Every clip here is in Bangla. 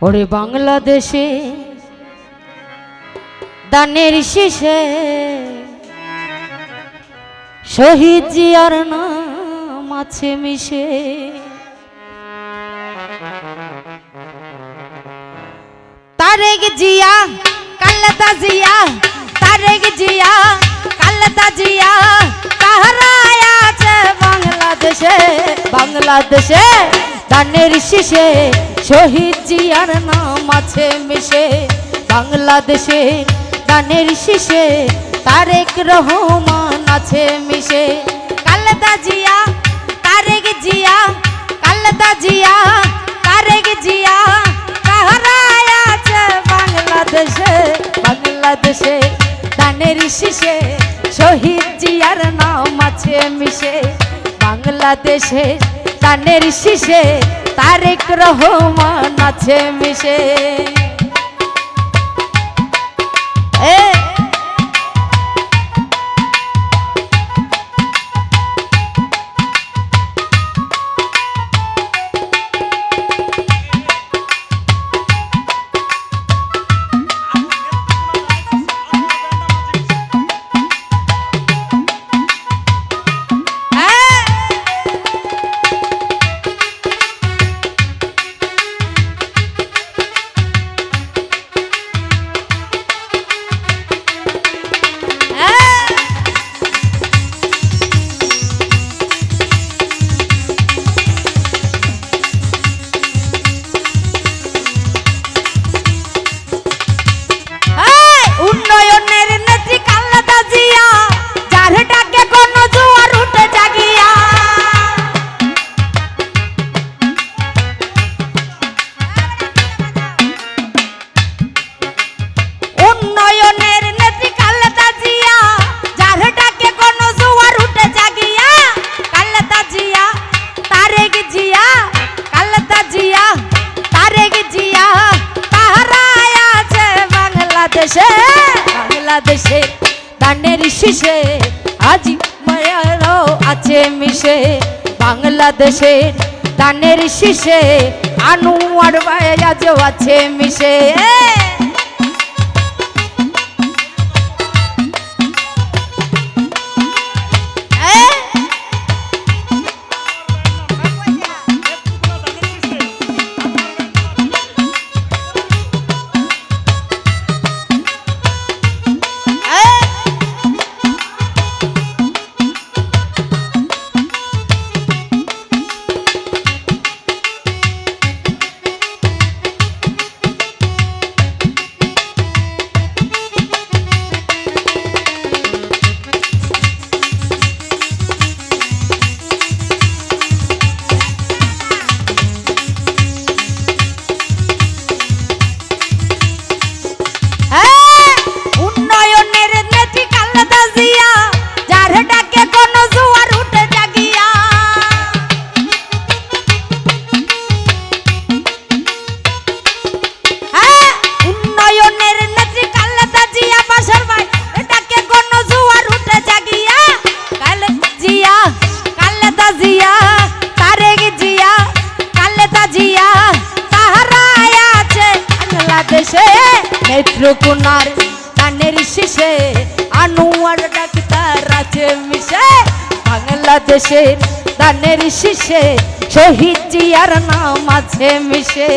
ওরে বাংলাদেশে দানের শেষে শহীদ জিয়ার নাম আছে মিশে। তারেক জিয়া কাল্লাতা জিয়া, তারেক জিয়া কাল্লাতা জিয়া কাহরায় আছে বাংলাদেশে? বাংলাদেশে দানের শীষে শহীদ জিয়ার নাম আছে মিশে, বাংলাদেশে দানের শীষে তারেক রহমান আছে মিশে। কাল্লাতা জিয়া, তারেক জিয়া কাল্লাতা জিয়া, তারেক জিয়া কাহরায় আছে বাংলাদেশে বাংলাদেশে দানের শীষে শহীদ জিয়ার নাম আছে মিশে। বাংলাদেশে দানের শীষে তারেক রহমান আছে মিশে। এ বাংলাদেশে গানের শীষে আজি মায়ারও আছে মিশে। বাংলাদেশের দানের শীষে আনুয়ার বায়াজও আছে মিশে। নেত্রকোনার কানের শিষে আনোয়ার ডাক্তার আছে মিশে। বাংলাদেশের দানের শীষে শহীদ জিয়ার নাম আছে মিশে।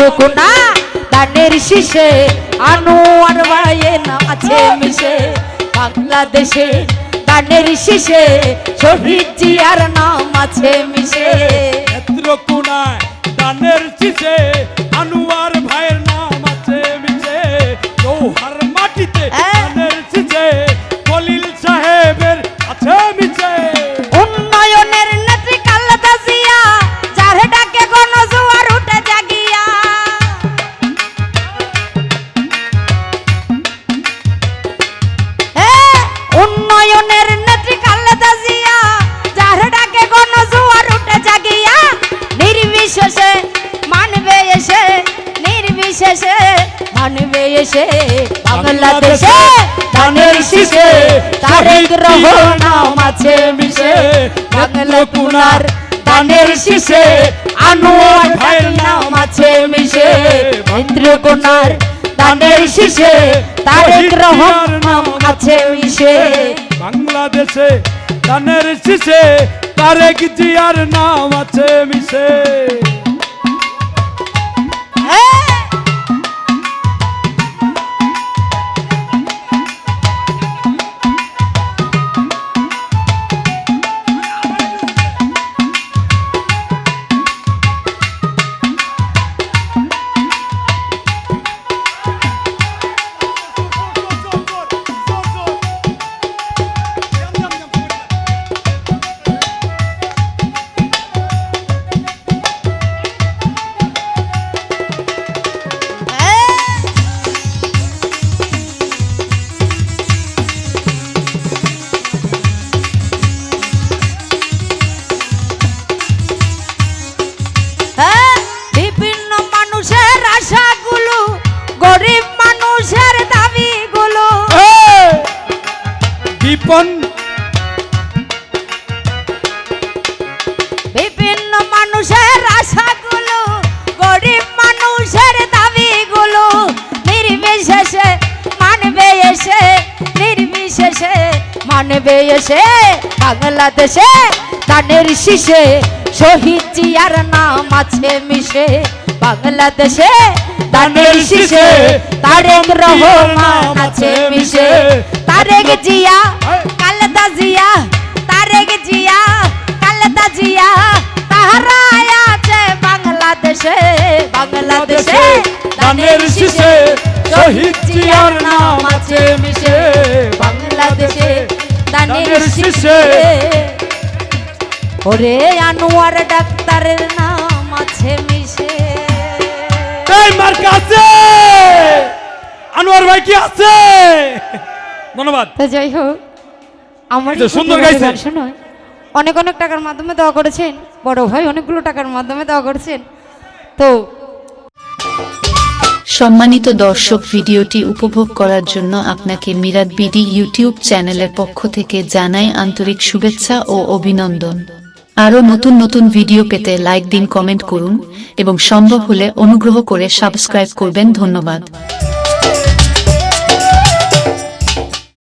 নেত্রকোনা দানের শীষে আনোয়ার ভাইয়ে নাম আছে মিশে। বাংলাদেশে দানের শীষে শহীদ জিয়ার নাম আছে মিশে। নেত্রকোনায় দানের চিঠে আনোয়ার কাল্লাদা জিয়া যার ডাকে কোন জোয়ার উঠে জাগিয়া, নির্বিশেষে মানবে এসে, নির্বিশেষে মানবে এসে বাংলাদেশে দানের শীষে তারেক রহমান আছে মিশে, বাংলা কুনার দানের শীষে আনোয়ার ভাইয়ের নাম আছে মিশে ইন্দ্র কুনার দানের শীষে তারেক রহমান নাম আছে মিশে। বাংলাদেশে দানের চিঠে তারেক জিয়ার নাম আছে হ্যাঁ। হ্যাঁ, বিপন। বিভিন্ন মানুষের আশাগুলো গরিব মানুষের দাবিগুলো নির্বিশেষে মানবে এসে নির্বিশেষে মানবে এসে বাংলাদেশে দানের শীষে শহীদ জিয়ার নাম আছে মিশে। বাংলাদেশে দানের শীষে তারেক রহমান আছে মিশে। তারেক জিয়া কালদা জিয়া তারেক জিয়া কালদা জিয়া তাহারাই আছে বাংলাদেশে বাংলাদেশে দানের শীষে শহীদ জিয়ার নাম আছে মিশে। বাংলাদেশে দানের শীষে। ওরে আনোয়ার ডাক্তারের নাম আছে মিশে। মার্কা আছে। আনোয়ার ভাই কি আছে? ধন্যবাদ। তো যাই হোক আমার সুন্দর। শোনায় অনেক অনেক টাকার মাধ্যমে দেওয়া করেছেন বড় ভাই অনেকগুলো টাকার মাধ্যমে দেওয়া করেছেন। তো সম্মানিত দর্শক ভিডিওটি উপভোগ করার জন্য আপনাকে মিরাদ বিডি ইউটিউব চ্যানেলের পক্ষ থেকে জানাই আন্তরিক শুভেচ্ছা ও অভিনন্দন। আরও নতুন নতুন ভিডিও পেতে লাইক দিন কমেন্ট করুন এবং সম্ভব হলে অনুগ্রহ করে সাবস্ক্রাইব করবেন। ধন্যবাদ।